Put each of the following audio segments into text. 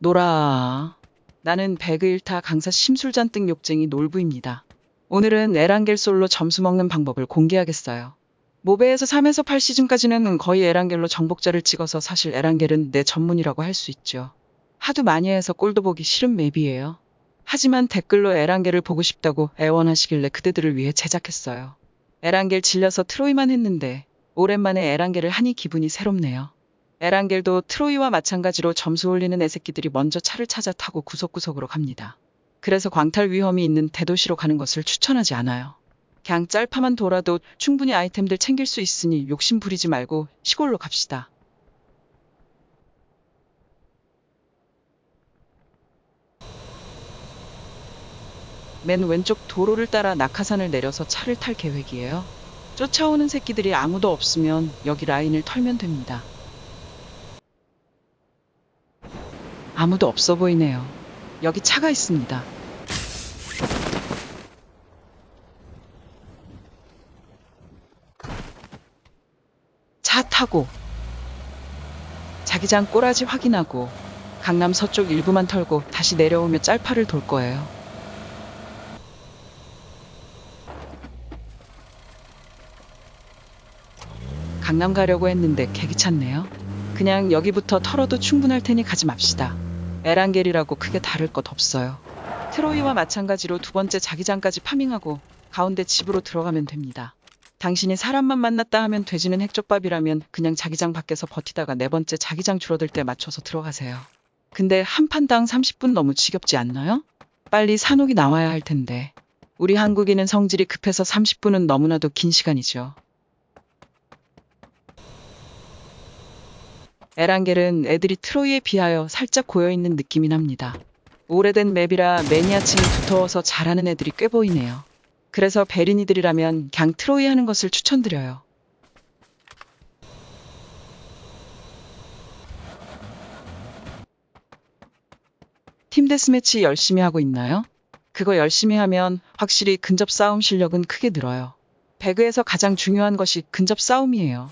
놀아. 나는 1타 강사 심술잔뜩 욕쟁이 놀부입니다. 오늘은 에란겔 솔로 점수 먹는 방법을 공개하겠어요. 모베에서 3에서 8시즌까지는 거의 에란겔로 정복자를 찍어서 사실 에란겔은 내 전문이라고 할 수 있죠. 하도 많이 해서 꼴도 보기 싫은 맵이에요. 하지만 댓글로 에란겔을 보고 싶다고 애원하시길래 그대들을 위해 제작했어요. 에란겔 질려서 트로이만 했는데 오랜만에 에란겔을 하니 기분이 새롭네요. 에란겔도 트로이와 마찬가지로 점수 올리는 애새끼들이 먼저 차를 찾아 타고 구석구석으로 갑니다. 그래서 광탈 위험이 있는 대도시로 가는 것을 추천하지 않아요. 그냥 짤파만 돌아도 충분히 아이템들 챙길 수 있으니 욕심 부리지 말고 시골로 갑시다. 맨 왼쪽 도로를 따라 낙하산을 내려서 차를 탈 계획이에요. 쫓아오는 새끼들이 아무도 없으면 여기 라인을 털면 됩니다. 아무도 없어 보이네요. 여기 차가 있습니다. 차 타고 자기장 꼬라지 확인하고 강남 서쪽 일부만 털고 다시 내려오며 짤파를 돌 거예요. 강남 가려고 했는데 개기 찼네요. 그냥 여기부터 털어도 충분할 테니 가지 맙시다. 에란겔이라고 크게 다를 것 없어요. 트로이와 마찬가지로 두 번째 자기장까지 파밍하고 가운데 집으로 들어가면 됩니다. 당신이 사람만 만났다 하면 돼지는 핵족밥이라면 그냥 자기장 밖에서 버티다가 네 번째 자기장 줄어들 때 맞춰서 들어가세요. 근데 한 판당 30분 너무 지겹지 않나요? 빨리 산옥이 나와야 할 텐데. 우리 한국인은 성질이 급해서 30분은 너무나도 긴 시간이죠. 에란겔은 애들이 트로이에 비하여 살짝 고여있는 느낌이 납니다. 오래된 맵이라 매니아층이 두터워서 잘하는 애들이 꽤 보이네요. 그래서 베린이들이라면 그냥 트로이 하는 것을 추천드려요. 팀 데스매치 열심히 하고 있나요? 그거 열심히 하면 확실히 근접 싸움 실력은 크게 늘어요. 배그에서 가장 중요한 것이 근접 싸움이에요.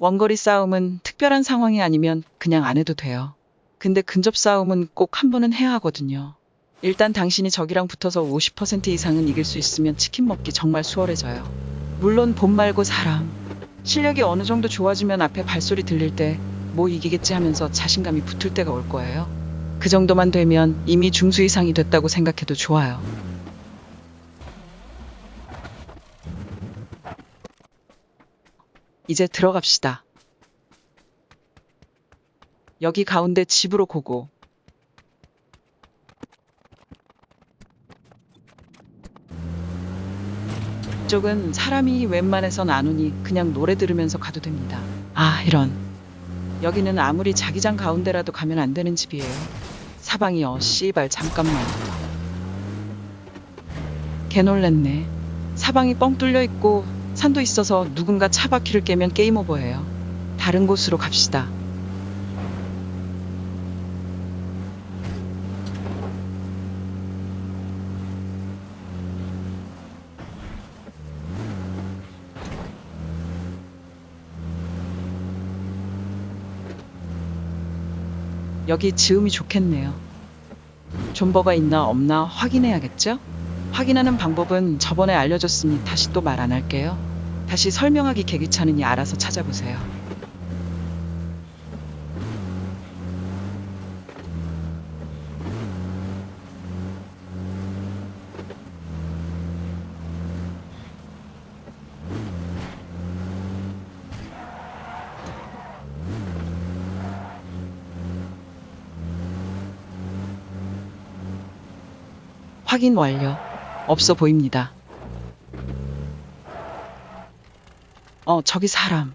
원거리 싸움은 특별한 상황이 아니면 그냥 안 해도 돼요. 근데 근접 싸움은 꼭 한 번은 해야 하거든요. 일단 당신이 적이랑 붙어서 50% 이상은 이길 수 있으면 치킨 먹기 정말 수월해져요. 물론 본 말고 사람. 실력이 어느 정도 좋아지면 앞에 발소리 들릴 때 뭐 이기겠지 하면서 자신감이 붙을 때가 올 거예요. 그 정도만 되면 이미 중수 이상이 됐다고 생각해도 좋아요. 이제 들어갑시다. 여기 가운데 집으로 고고. 이쪽은 사람이 웬만해선 안 오니 그냥 노래 들으면서 가도 됩니다. 아, 이런. 여기는 아무리 자기장 가운데라도 가면 안 되는 집이에요. 사방이요, 씨발, 잠깐만. 개 놀랬네. 사방이 뻥 뚫려 있고 산도 있어서 누군가 차 바퀴를 깨면 게임 오버예요. 다른 곳으로 갑시다. 여기 지음이 좋겠네요. 존버가 있나 없나 확인해야겠죠? 확인하는 방법은 저번에 알려줬으니 다시 또 말 안 할게요. 다시 설명하기 개귀찮으니 알아서 찾아보세요. 확인 완료. 없어 보입니다. 어, 저기 사람.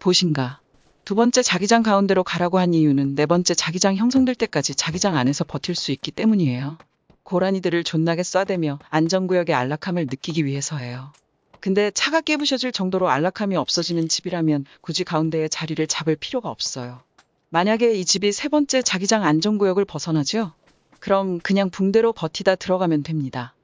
보신가? 두 번째 자기장 가운데로 가라고 한 이유는 네 번째 자기장 형성될 때까지 자기장 안에서 버틸 수 있기 때문이에요. 고라니들을 존나게 쏴대며 안전구역의 안락함을 느끼기 위해서예요. 근데 차가 깨부셔질 정도로 안락함이 없어지는 집이라면 굳이 가운데에 자리를 잡을 필요가 없어요. 만약에 이 집이 세 번째 자기장 안전구역을 벗어나죠? 그럼 그냥 붕대로 버티다 들어가면 됩니다.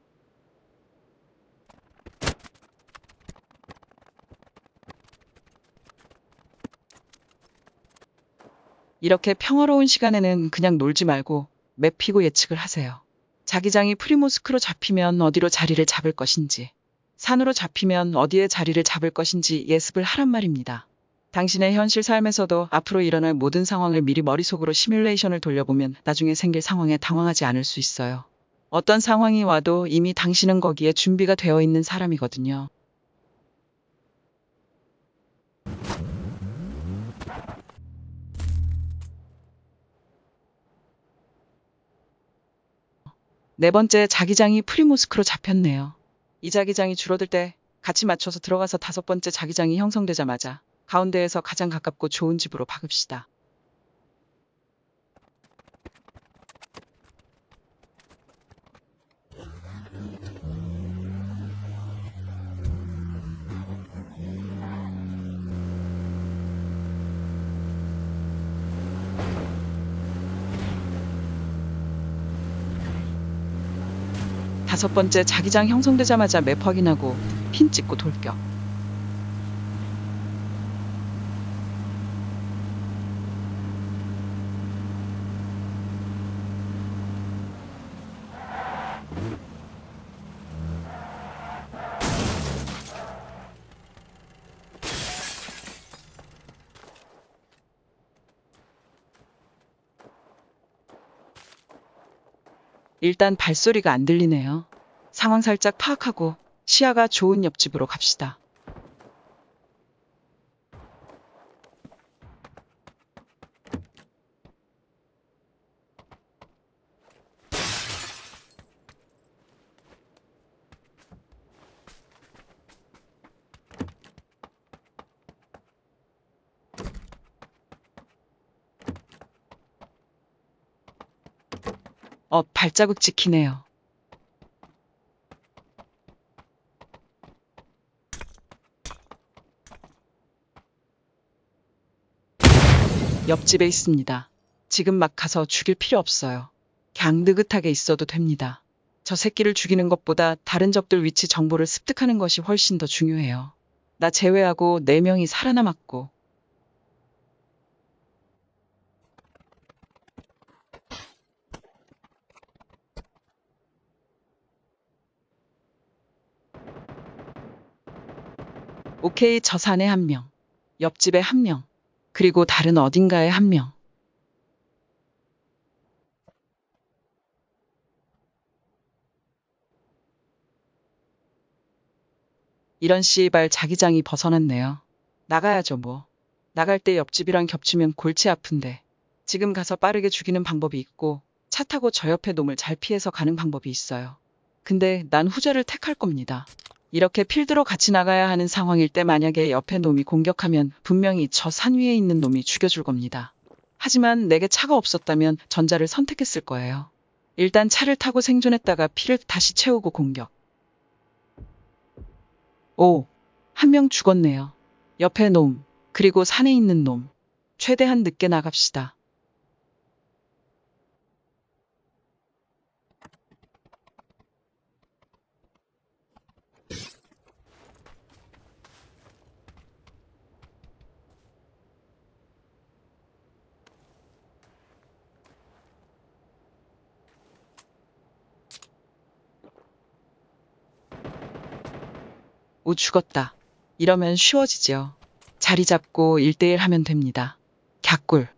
이렇게 평화로운 시간에는 그냥 놀지 말고 맵히고 예측을 하세요. 자기장이 프리모스크로 잡히면 어디로 자리를 잡을 것인지, 산으로 잡히면 어디에 자리를 잡을 것인지 예습을 하란 말입니다. 당신의 현실 삶에서도 앞으로 일어날 모든 상황을 미리 머릿속으로 시뮬레이션을 돌려보면 나중에 생길 상황에 당황하지 않을 수 있어요. 어떤 상황이 와도 이미 당신은 거기에 준비가 되어 있는 사람이거든요. 네 번째 자기장이 프리모스크로 잡혔네요. 이 자기장이 줄어들 때 같이 맞춰서 들어가서 다섯 번째 자기장이 형성되자마자 가운데에서 가장 가깝고 좋은 집으로 박읍시다. 다섯 번째 자기장 형성되자마자 맵 확인하고 핀 찍고 돌격. 일단 발소리가 안 들리네요. 상황 살짝 파악하고 시야가 좋은 옆집으로 갑시다. 어, 발자국 찍히네요. 옆집에 있습니다. 지금 막 가서 죽일 필요 없어요. 그냥 느긋하게 있어도 됩니다. 저 새끼를 죽이는 것보다 다른 적들 위치 정보를 습득하는 것이 훨씬 더 중요해요. 나 제외하고 4명이 살아남았고, 오케이, 저 산에 한 명, 옆집에 한 명, 그리고 다른 어딘가에 한 명. 이런 씨발 자기장이 벗어났네요. 나가야죠, 뭐. 나갈 때 옆집이랑 겹치면 골치 아픈데. 지금 가서 빠르게 죽이는 방법이 있고, 차 타고 저 옆에 놈을 잘 피해서 가는 방법이 있어요. 근데 난 후자를 택할 겁니다. 이렇게 필드로 같이 나가야 하는 상황일 때 만약에 옆에 놈이 공격하면 분명히 저 산 위에 있는 놈이 죽여줄 겁니다. 하지만 내게 차가 없었다면 전자를 선택했을 거예요. 일단 차를 타고 생존했다가 피를 다시 채우고 공격. 오, 한 명 죽었네요. 옆에 놈, 그리고 산에 있는 놈. 최대한 늦게 나갑시다. 오, 죽었다. 이러면 쉬워지죠. 자리 잡고 1대1 하면 됩니다. 갸꿀.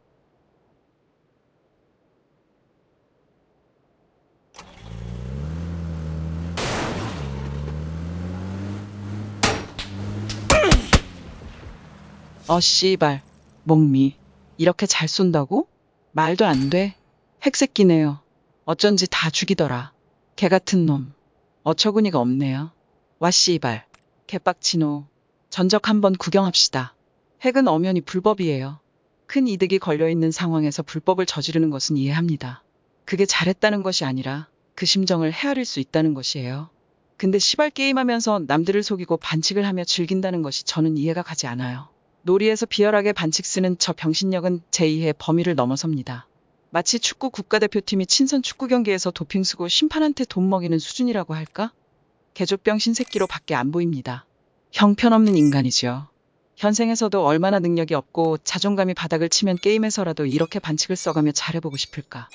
어, 씨발. 목미. 이렇게 잘 쏜다고? 말도 안 돼. 핵새끼네요. 어쩐지 다 죽이더라. 개 같은 놈. 어처구니가 없네요. 와, 씨발. 개빡치노. 전적 한번 구경합시다. 핵은 엄연히 불법이에요. 큰 이득이 걸려있는 상황에서 불법을 저지르는 것은 이해합니다. 그게 잘했다는 것이 아니라 그 심정을 헤아릴 수 있다는 것이에요. 근데 시발 게임하면서 남들을 속이고 반칙을 하며 즐긴다는 것이 저는 이해가 가지 않아요. 놀이에서 비열하게 반칙 쓰는 저 병신력은 제2의 범위를 넘어섭니다. 마치 축구 국가대표팀이 친선 축구 경기에서 도핑 쓰고 심판한테 돈 먹이는 수준이라고 할까? 개조병 신 새끼로 밖에 안 보입니다. 형편없는 인간이죠. 현생에서도 얼마나 능력이 없고 자존감이 바닥을 치면 게임에서라도 이렇게 반칙을 써가며 잘해보고 싶을까.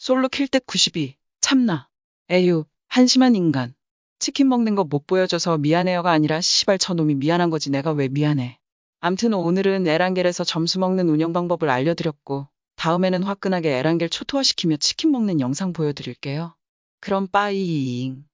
솔로 킬때 92. 참나. 에휴, 한심한 인간. 치킨 먹는 거 못 보여줘서 미안해요가 아니라 시발 저놈이 미안한 거지 내가 왜 미안해. 암튼 오늘은 에란겔에서 점수 먹는 운영 방법을 알려드렸고 다음에는 화끈하게 에란겔 초토화시키며 치킨 먹는 영상 보여드릴게요. 그럼 빠이잉.